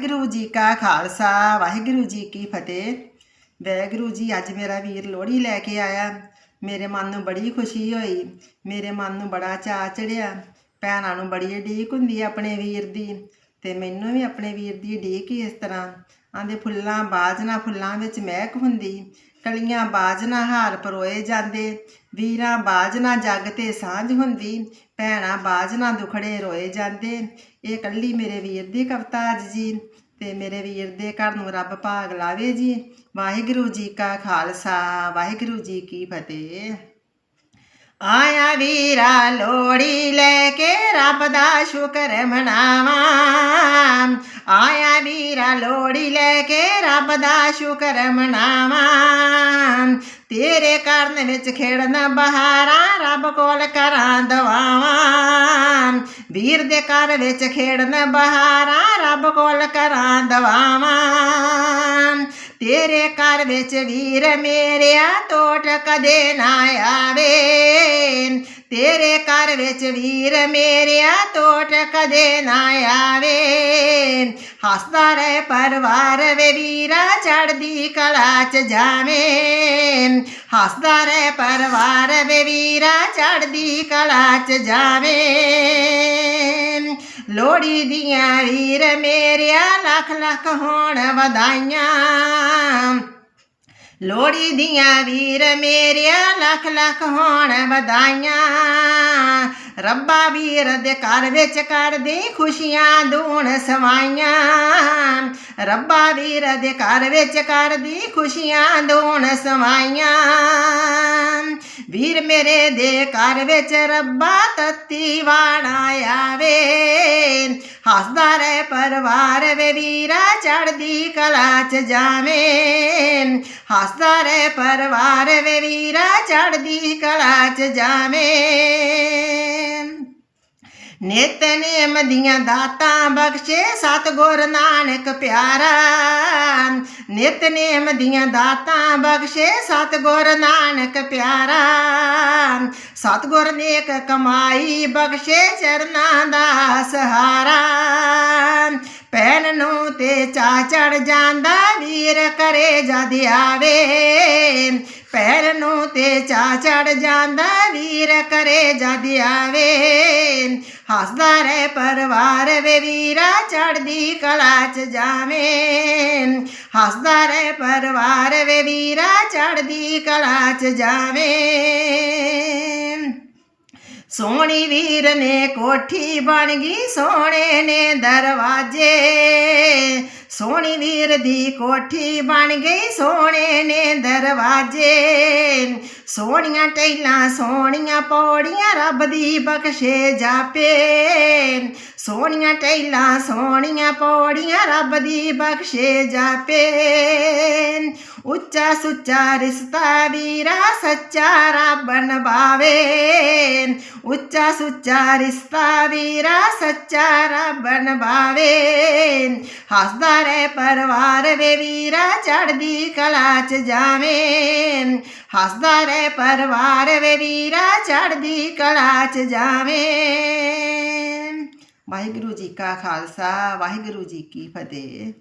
ਵਾਹਿਗੁਰੂ ਜੀ ਕਾ ਖਾਲਸਾ, ਵਾਹਿਗੁਰੂ ਜੀ ਕੀ ਫਤਿਹ। ਵਾਹਿਗੁਰੂ ਜੀ, ਅੱਜ ਮੇਰਾ ਵੀਰ ਲੋਹੜੀ ਲੈ ਕੇ ਆਇਆ। ਮੇਰੇ ਮਨ ਨੂੰ ਬੜੀ ਖੁਸ਼ੀ ਹੋਈ। ਮੇਰੇ ਮਨ ਨੂੰ ਬੜਾ ਚਾਅ ਚੜਿਆ। ਭੈਣਾਂ ਨੂੰ ਬੜੀ ਉਡੀਕ ਹੁੰਦੀ ਹੈ ਆਪਣੇ ਵੀਰ ਦੀ ਤੇ ਮੈਨੂੰ ਵੀ ਆਪਣੇ ਵੀਰ ਦੀ ਉਡੀਕ ਹੀ ਇਸ ਤਰ੍ਹਾਂ। ਆਂਦੇ ਫੁੱਲਾਂ ਬਾਜਨਾ, ਫੁੱਲਾਂ ਵਿੱਚ ਮਹਿਕ ਹੁੰਦੀ। ਕਲੀਆਂ ਬਾਜਨਾ, ਹਾਰ ਪਰੋਏ ਜਾਂਦੇ। ਵੀਰਾਂ ਬਾਜਨਾ, ਜੱਗ ਤੇ ਸਾਂਝ ਹੁੰਦੀ। ਭੈਣਾਂ ਬਾਜਨਾ ਦੁਖੜੇ ਰੋਏ ਜਾਂਦੇ। ਇਹ ਕੱਲੀ ਮੇਰੇ ਵੀਰ ਦੀ ਕਵਿਤਾ ਅੱਜ ਜੀ ਤੇ ਮੇਰੇ ਵੀਰ ਦੇ ਘਰ ਨੂੰ ਰੱਬ ਭਾਗ ਲਾਵੇ ਜੀ। ਵਾਹਿਗੁਰੂ ਜੀ ਕਾ ਖਾਲਸਾ, ਵਾਹਿਗੁਰੂ ਜੀ ਕੀ ਫਤਿਹ। ਆਇਆ ਵੀਰਾ ਲੋੜੀ ਲੈ ਕੇ ਰੱਬ ਦਾ ਸ਼ੁਕਰ ਮਨਾਵਾਂ। ਆਇਆ ਵੀਰਾ ਲੋੜੀ ਲੈ ਕੇ ਰੱਬ ਦਾ ਸ਼ੁਕਰ ਮਨਾਵਾਂ। ਤੇਰੇ ਕਰਨ ਵਿੱਚ ਖੇਡਣ ਬਹਾਰਾਂ, ਰੱਬ ਕੋਲ ਕਰਾਂ ਦਵਾਵਾਂ। ਵੀਰ ਦੇ ਘਰ ਵਿੱਚ ਖੇਡਣ ਬਹਾਰਾਂ, ਰੱਬ ਕੋਲ ਕਰਾਂ ਦਵਾਵਾਂ। ਤੇਰੇ ਘਰ ਵਿੱਚ ਵੀਰ ਮੇਰਿਆ ਟੋਟ ਕਦੇ ਨਾ ਆਵੇ। ਤੇਰੇ ਘਰ ਵਿੱਚ ਵੀਰ ਮੇਰਿਆ ਟੋਟ ਕਦੇ ਨਾ ਆਵੇ। ਹੱਸਦਾ ਰਹੇ ਪਰਵਾਰ ਵੇ ਵੀਰਾ ਚੜਦੀ ਕਲਾ ਚ ਜਾਵੇਂ। ਹੱਸਦਾ ਰਹੇ ਪਰਿਵਾਰ ਵੇ ਵੀਰਾ ਚੜਦੀ ਕਲਾ ਚ ਜਾਵੇਂ। ਲੋੜੀ ਦੀਆਂ ਵੀਰ ਮੇਰਿਆ ਲੱਖ ਲੱਖ ਹੋਣ ਵਧਾਈਆਂ। ਲੋੜੀ ਦੀਆਂ ਵੀਰ ਮੇਰਿਆ ਲੱਖ ਲੱਖ ਹੋਣ ਵਧਾਈਆਂ। ਰੱਬਾ ਵੀਰ ਦੇ ਘਰ ਵਿੱਚ ਕਰਦੀ ਖੁਸ਼ੀਆਂ ਦੂਣ ਸਵਾਈਆਂ। ਰੱਬਾ ਵੀਰ ਦੇ ਘਰ ਵਿੱਚ ਕਰਦੀ ਖੁਸ਼ੀਆਂ ਦੂਣ ਸਵਾਈਆਂ। ਵੀਰ ਮੇਰੇ ਦੇ ਘਰ ਵਿੱਚ ਰੱਬਾ ਤੱਤੀ ਵਾਣਾ ਆਵੇ। ਹੱਸਦਾ ਰਹੇ ਪਰਵਾਰ ਵੇ ਵੀਰਾ ਚੜਦੀ ਕਲਾ ਚ ਜਾਵੇਂ। ਹੱਸਦਾ ਰਹੇ ਪਰਿਵਾਰ ਵੇ ਵੀਰਾ ਚੜਦੀ ਕਲਾ ਚ ਜਾਵੇਂ। ਨਿਤਨੇਮ ਦੀਆਂ ਦਾਤਾਂ ਬਖਸ਼ੇ ਸਤਗੁਰ ਨਾਨਕ ਪਿਆਰਾ। ਨਿਤਨੇਮ ਦੀਆਂ ਦਾਤਾਂ ਬਖਸ਼ੇ ਸਤਗੁਰ ਨਾਨਕ ਪਿਆਰਾ। ਸਤਗੁਰ ਨੇਕ ਕਮਾਈ ਬਖਸ਼ੇ ਚਰਨਾਂ ਦਾ ਸਹਾਰਾ। ਪੈਨ ਨੂੰ ਤੇ ਚਾ ਚੜ ਜਾਂਦਾ, ਵੀਰ ਕਰੇ ਜਦ ਆਵੇ। ਪੈਰ ਨੂੰ ਤੇ ਚਾ ਚੜ ਜਾਂਦਾ, ਵੀਰ ਕਰੇ ਜਦ ਆਵੇ। ਹੱਸਦਾ ਰਹਿ ਪਰਿਵਾਰ ਵੇ ਵੀਰਾ ਚੜਦੀ ਕਲਾ ਚ ਜਾਵੇਂ। ਹੱਸਦਾ ਰਹਿ ਪਰਿਵਾਰ ਵੇ ਵੀਰਾ ਚੜਦੀ ਕਲਾ ਚ ਜਾਵੇਂ। ਸੋਹਣੀ ਵੀਰ ਨੇ ਕੋਠੀ ਬਣ ਗਈ, ਸੋਹਣੇ ਨੇ ਦਰਵਾਜੇ। ਸੋਹਣੀ ਵੀਰ ਦੀ ਕੋਠੀ ਬਣ ਗਈ, ਸੋਹਣੇ ਨੇ ਦਰਵਾਜੇ। ਸੋਹਣੀਆਂ ਟੈਲਾਂ ਸੋਹਣੀਆਂ ਪੌੜੀਆਂ, ਰੱਬ ਦੀ ਬਖਸ਼ੇ ਜਾਪੇ। ਸੋਹਣੀਆਂ ਟੈਲਾਂ ਸੋਹਣੀਆਂ ਪੌੜੀਆਂ, ਰੱਬ ਦੀ ਬਖਸ਼ੇ ਜਾਪੇ। ਉੱਚਾ ਸੁੱਚਾ ਰਿਸ਼ਤਾ ਵੀਰਾ ਸੱਚਾ ਰੱਬ ਨਿਭਾਵੇ। ਉੱਚਾ ਸੁੱਚਾ ਰਿਸ਼ਤਾ ਵੀਰਾ ਸੱਚਾ ਰੱਬ ਨਿਭਾਵੇ। ਹੱਸਦਾ ਰਹਿ ਪਰਵਾਰ ਵੇ ਵੀਰਾ ਚੜਦੀ ਕਲਾ ਚ ਜਾਵੇਂ। ਹੱਸਦਾ ਰਹਿ ਪਰਵਾਰ ਵੇ ਵੀਰਾ ਚੜਦੀ ਕਲਾ ਚ ਜਾਵੇਂ। ਵਾਹਿਗੁਰੂ ਜੀ ਕਾ ਖਾਲਸਾ, ਵਾਹਿਗੁਰੂ ਜੀ ਕੀ ਫਤਿਹ।